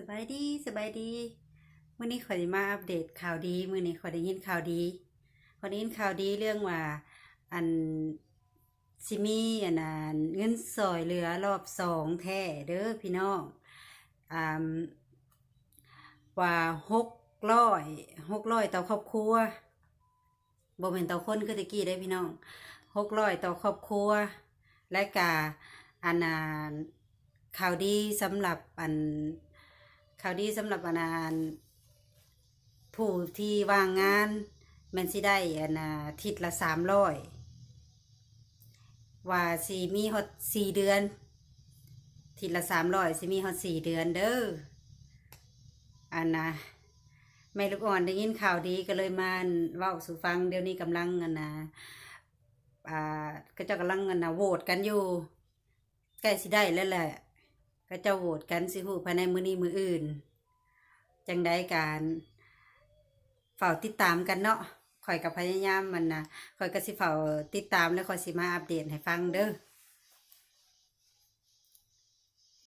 สบายดีสบายดีมื้อนี้ขอยสิมาอัปเดตข่าวดีมื้อนี้ขอได้ยินข่าวดีขอได้ยินข่าวดีเรื่องว่าอันสิมีอันน่ะเงินซอยเหลือรอบสองแท้เด้อพี่น้องอ่าว่าหกร้อยหกร้อยต่อครอบครัวบ่แม่นต่อคนคือตะกี้ได้พี่น้องหกร้อยต่อครอบครัว และกาอันน่ะข่าวดีสำหรับอัน ข่าวดีสำหรับอนานผู้ที่ว่างงานแมันสิได้อนาทิศละสามร้อยว่าสิมีฮอดสี่เดือน ทิศละสามร้อยสิมีฮอดสี่เดือนเด้ออันนะแม่ลูกอ่อนได้ยินข่าวดีก็เลยมาเว้าสู่ฟังเดี๋ยวนี้กำลังอันนะอ่าก็จะกำลังอันนะโหวตกันอยู่ใกล้สิได้แล้วแหละ ก็จะโหวตกันสิฮู้ภายในมือนี้มืออื่น จังได้การเฝ้าติดตามกันเนาะข่อยกับพยายามมันนะข่อยก็สิเฝ้าติดตามแล้วข่อยสิมาอัปเดตให้ฟังเด้อ